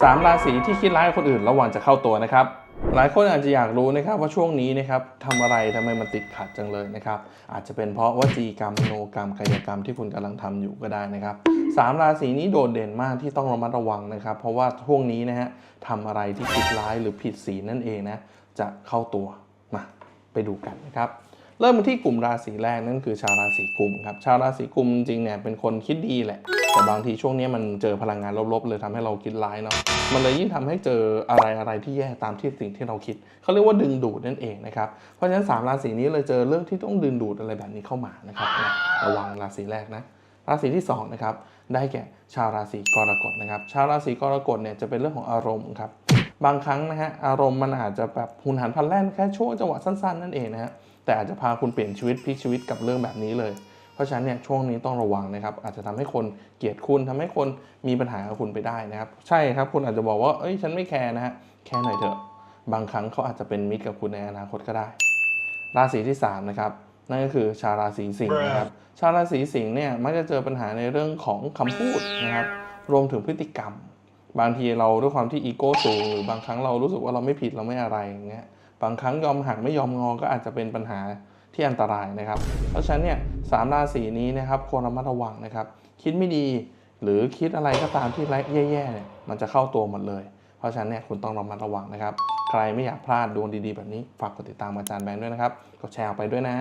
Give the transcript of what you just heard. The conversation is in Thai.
สามราศีที่คิดร้ายกับคนอื่นระหว่างจะเข้าตัวนะครับ หลายคนอาจจะอยากรู้นะครับว่าช่วงนี้นะครับทำอะไรทำไมมันติดขัดจังเลยนะครับ อาจจะเป็นเพราะวจีกรรมโนกรรมกายกรรมที่คุณกำลังทำอยู่ก็ได้นะครับสามราศีนี้โดดเด่นมากที่ต้องระมัดระวังนะครับ เพราะว่าช่วงนี้นะฮะทำอะไรที่คิดร้ายหรือผิดศีลนั่นเองนะจะเข้าตัวมาไปดูกันนะครับเริ่มที่กลุ่มราศีแรกนั่นคือชาวราศีกุมครับชาวราศีกุมจริงเนี่ยเป็นคนคิดดีแหละ แต่บางทีช่วงนี้มันเจอพลังงานลบๆ เลยทำให้เราคิดร้ายเนาะมันเลยยิ่งทำให้เจออะไรอะไรที่แย่ตามที่สิ่งที่เราคิดเขาเรียกว่าดึงดูดนั่นเองนะครับเพราะฉะนั้นสามราศีนี้เลยเจอเรื่องที่ต้องดึงดูดอะไรแบบนี้เข้ามานะครับนะระวังราศีแรกนะราศีที่สองนะครับได้แก่ชาวราศีกรกฎนะครับ ชาวราศีกรกฎเนี่ยจะเป็นเรื่องของอารมณ์ครับบางครั้งนะฮะอารมณ์มันอาจจะแบบหุนหันพลันแล่นแค่ช่วงจังหวะสั้นๆนั่นเองนะฮะแต่อาจจะพาคุณเปลี่ยนชีวิตพลิกชีวิตกับเรื่องแบบนี้เลย เพราะฉะนั้นเนี่ยช่วงนี้ต้องระวังนะครับ อาจจะทำให้คนเกลียดคุณทำให้คนมีปัญหากับคุณไปได้นะครับ ใช่ครับคุณอาจจะบอกว่าเอ้ยฉันไม่แคร์นะฮะแค่หน่อยเถอะบางครั้งเขาอาจจะเป็นมิตรกับคุณในอนาคตก็ได้ ราศีที่3นะครับนั่นก็คือชาวราศีสิงห์นะครับ ชาวราศีสิงห์เนี่ยมักจะเจอปัญหาในเรื่องของคำพูดนะครับรวมถึงพฤติกรรม บางทีเราด้วยความที่อีโก้สูงหรือบางครั้งเรารู้สึกว่าเราไม่ผิดเราไม่อะไรอย่างเงี้ยบางครั้งยอมหักไม่ยอมงอก็อาจจะเป็นปัญหา ที่อันตรายนะครับ เพราะฉะนั้นเนี่ยสามราศีนี้นะครับควรระมัดระวังนะครับ คิดไม่ดีหรือคิดอะไรก็ตามที่แย่ๆเนี่ยมันจะเข้าตัวหมดเลย เพราะฉะนั้นเนี่ยคุณต้องระมัดระวังนะครับ ใครไม่อยากพลาดดวงดีๆ แบบนี้ฝากกดติดตามอาจารย์แบงค์ด้วยนะครับกดแชร์ออกไปด้วยนะ